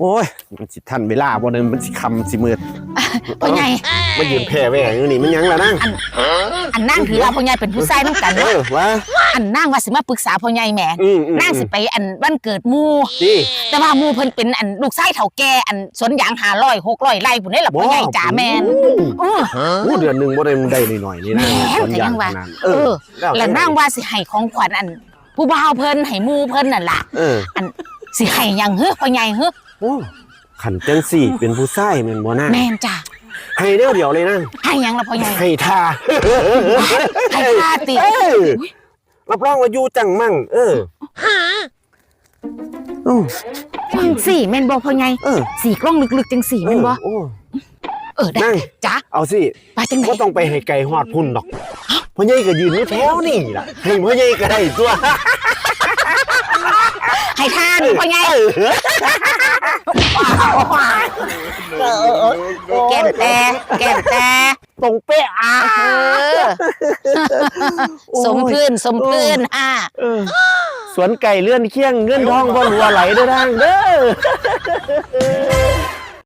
โอ้ยมันสิทันเวลาบ่เนี่ยมันสิคำสิมืดพ่อใหญ่มายืนแผ่แหว่อยู่นี่มันหยังล่ะนั่งอันนั่งถือว่าพ่อใหญ่เป็นผู้ชายน้ำกันเอเนาะอว่า อันนั่งว่าสิมาปรึกษาพ่อใหญ่แหมอืมอืม นั่งสิไปอันวันเกิดหมู่ดีแต่ว่าหมู่เพิ่นเป็นอันลูกชายเฒ่าแก่อันสวนยาง500 600ไร่พุ่นนี่ล่ะพ่อใหญ่จ๋าแม่นเออโอ้เดือนหนึงบ่ได้มันได้หน่อยๆนี่นะแม่นส่วนก็ยังว่าขนดนั้นเออแล้วแล้วนั่งว่าสิให้ของขวัญอัน ผู้บ่าวเพิ่นให้หมู่เพิ่นนั่นล่ะ เอออันสิให้หยังเฮ้อพ่อใหญ่เฮ้อ โอ้ขันจังสี่เป็นผู้ชายแม่นบ่นั่งแม่นจ้ะให้เดียวเดียวเลยนั่งให้หยังล่ะพ่อใหญ่ให้ทาให้ค่าติเออรับรองว่าอยู่จังมั่ง เออโอ้จังสี่แม่นบ่พ่อใหญ่เออสี่กล้องลึกๆจังสี่แม่นบ่โอ้เออได้นั่งจ้ะเอาสิไปจังไหนก็ต้องไปให้ไกลฮอดพุ่นดอกพ่อใหญ่ก็ยืนอยู่แถวนี่ล่ะให้พ่อใหญ่ก็ได้ตัวให้ทานพ่อใหญ่ แก้มแต่แก้มแต่ตรงเป๊ะอะเออสมพื้นสมพื้นอะเออสวนไก่เลื่อนเคียงเงื่อนทองบ่รัวไหลเด้อทางเด้อ